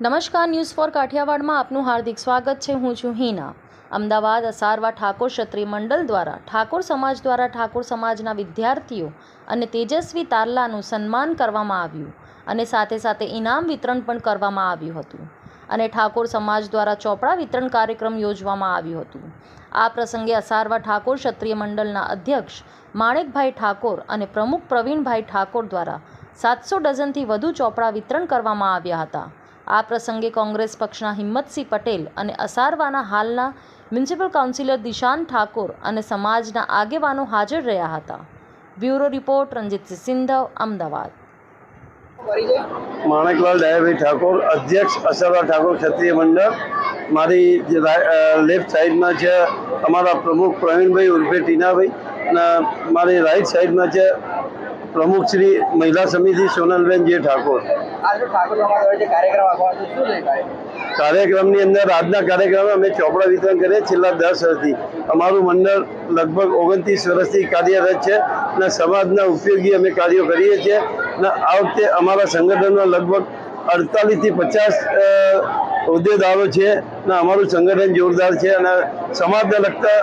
નમસ્કાર, news for કાઠિયાવાડમાં આપનું હાર્દિક સ્વાગત છે. હું છું હિના. અમદાવાદ અસારવા ઠાકોર ક્ષત્રિય મંડળ દ્વારા ઠાકોર સમાજ દ્વારા ઠાકોર સમાજના વિદ્યાર્થીઓ અને તેજસ્વી તારલાનું સન્માન કરવામાં આવ્યું અને સાથે સાથે ઇનામ વિતરણ પણ કરવામાં આવ્યું હતું અને ઠાકોર સમાજ દ્વારા ચોપડા વિતરણ કાર્યક્રમ યોજવામાં આવ્યું હતું. આ પ્રસંગે અસારવા ઠાકોર ક્ષત્રિય મંડળના અધ્યક્ષ માણેકભાઈ ઠાકોર અને પ્રમુખ પ્રવીણભાઈ ઠાકોર દ્વારા સાતસો ડઝનથી વધુ ચોપડા વિતરણ કરવામાં આવ્યા હતા. આ પ્રસંગે કોંગ્રેસ પક્ષના હિંમતસિંહ પટેલ અને અસારવાના હાલના મ્યુનિસિપલ કાઉન્સિલર દિશાન ઠાકોર અને સમાજના આગેવાનો હાજર રહ્યા હતા. Bureau report Ranjitsinh Sindhav, Ahmedabad. Maneklal Dayabhai Thakor, અધ્યક્ષ અસરવા ઠાકોર ક્ષત્રિય મંડળ. મારી લેફ્ટ સાઈડમાં છે અમારા પ્રમુખ પ્રવીણભાઈ ઉર્ફે ટીનાભાઈ. અને મારી રાઈટ સાઈડમાં છે પ્રમુખ શ્રી મહિલા સમિતિ સોનલબેન જે ઠાકોર? કાર્યક્રમની અંદર આજના કાર્યક્રમમાં અમે ચોપડા વિતરણ કરીએ છેલ્લા દસ વર્ષથી. અમારું મંડળ લગભગ ઓગણત્રીસ વર્ષથી કાર્યરત છે અને સમાજના ઉપયોગી અમે કાર્યો કરીએ છીએ. અને આ વખતે અમારા સંગઠનમાં લગભગ અડતાલીસથી પચાસ હોદ્દેદારો છે અને અમારું સંગઠન જોરદાર છે અને સમાજને લગતા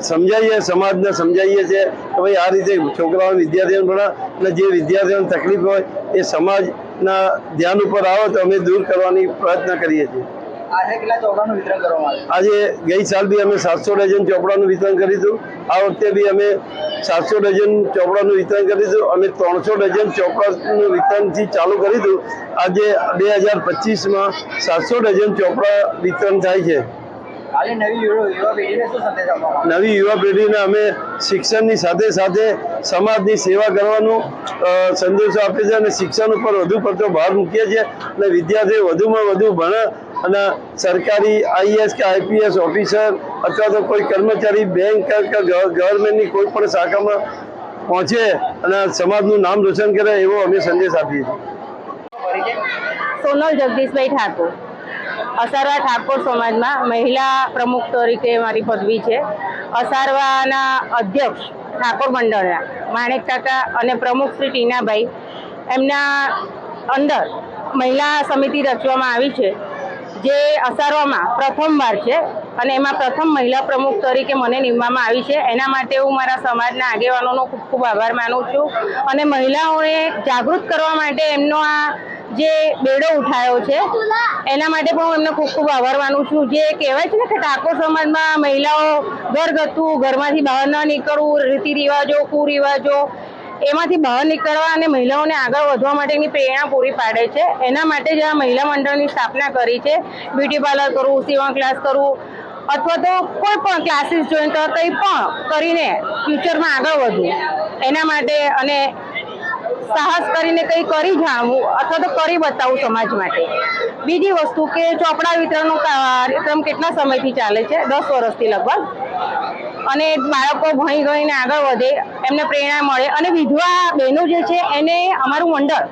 સમજાવીએ સમાજને સમજાવીએ છીએ કે ભાઈ આ રીતે છોકરાઓ વિદ્યાર્થીઓને ભણા અને જે વિદ્યાર્થીઓને તકલીફ હોય એ સમાજના ધ્યાન ઉપર આવે તો અમે દૂર કરવાની પ્રયત્ન કરીએ છીએ. આજે ગઈ સાલ બી અમે સાતસો ડઝન ચોપડાનું વિતરણ કર્યું હતું આ વખતે બી અમે સાતસો ડઝન ચોપડાનું વિતરણ કર્યું હતું અમે ત્રણસો ડઝન ચોપડાનું વિતરણથી ચાલુ કર્યું હતું આજે બે હજાર પચીસમાં સાતસો ડઝન ચોપડા વિતરણ થાય છે. નવી યુવા પેઢીને શું સંદેશ આપવામાં આવ્યો? નવી યુવા પેઢીને અમે શિક્ષણની સાથે સાથે સમાજની સેવા કરવાનું સંદેશો આપે છે અને શિક્ષણ ઉપર વધુ પડતો ભાર મૂકીએ છીએ અને વિદ્યાર્થીઓ વધુમાં વધુ ભણે અને સરકારી આઈએસ કે આઈપીએસ ઓફિસર અથવા તો કોઈ કર્મચારી બેંક કે ગવર્મેન્ટની કોઈ પણ શાખામાં પહોંચે અને સમાજનું નામ રોશન કરે એવો અમે સંદેશ આપીએ છીએ? સોનલ જગદીશભાઈ ઠાકોર અસારવા ઠાકોર સમાજમાં મહિલા પ્રમુખ તરીકે મારી પદવી છે. અસારવાના અધ્યક્ષ ઠાકોર મંડળના માણેક કાકા અને પ્રમુખ શ્રી ટીનાભાઈ, એમના અંદર મહિલા સમિતિ રચવામાં આવી છે, જે અસારવામાં પ્રથમવાર છે અને એમાં પ્રથમ મહિલા પ્રમુખ તરીકે મને નિમવામાં આવી છે. એના માટે હું મારા સમાજના આગેવાનોનો ખૂબ ખૂબ આભાર માનું છું અને મહિલાઓને જાગૃત કરવા માટે એમનો આ જે બેડો ઉઠાયો છે, એના માટે પણ હું એમને ખૂબ ખૂબ આભાર માનું છું. જે કહેવાય છે ને કે ઠાકોર સમાજમાં મહિલાઓ ઘરગથ્થું ઘરમાંથી બહાર ન નીકળવું રીતિ રિવાજો કુરિવાજો, એમાંથી બહાર નીકળવા અને મહિલાઓને આગળ વધવા માટેની પ્રેરણા પૂરી પાડે છે. એના માટે જ આ મહિલા મંડળની સ્થાપના કરી છે. બ્યુટી પાર્લર કરવું, સીવણ ક્લાસ કરવું, અથવા તો કોઈ પણ ક્લાસીસ જોઈન તો કંઈ પણ કરીને ફ્યુચરમાં આગળ વધવું. એના માટે અને સાહસ કરીને કંઈ કરી જાણવું અથવા તો કરી બતાવવું સમાજ માટે. બીજી વસ્તુ કે ચોપડા વિતરણનો કાર્યક્રમ કેટલા સમયથી ચાલે છે? દસ વર્ષથી લગભગ. અને બાળકો ભણી ગણીને આગળ વધે, એમને પ્રેરણા મળે. અને વિધવા બહેનો જે છે, એને અમારું મંડળ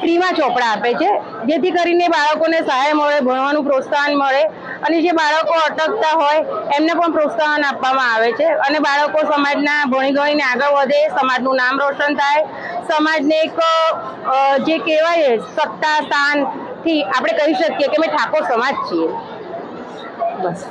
ફ્રીમાં ચોપડા આપે છે. જેથી કરીને બાળકોને સહાય મળે, ભણવાનું પ્રોત્સાહન મળે અને જે બાળકો અટકતા હોય, એમને પણ પ્રોત્સાહન આપવામાં આવે છે. અને બાળકો સમાજના ભણી ગણીને આગળ વધે, સમાજનું નામ રોશન થાય. સમાજને એક જે કહેવાય સત્તા સ્થાનથી આપણે કહી શકીએ કે અમે ઠાકોર સમાજ છીએ. બસ.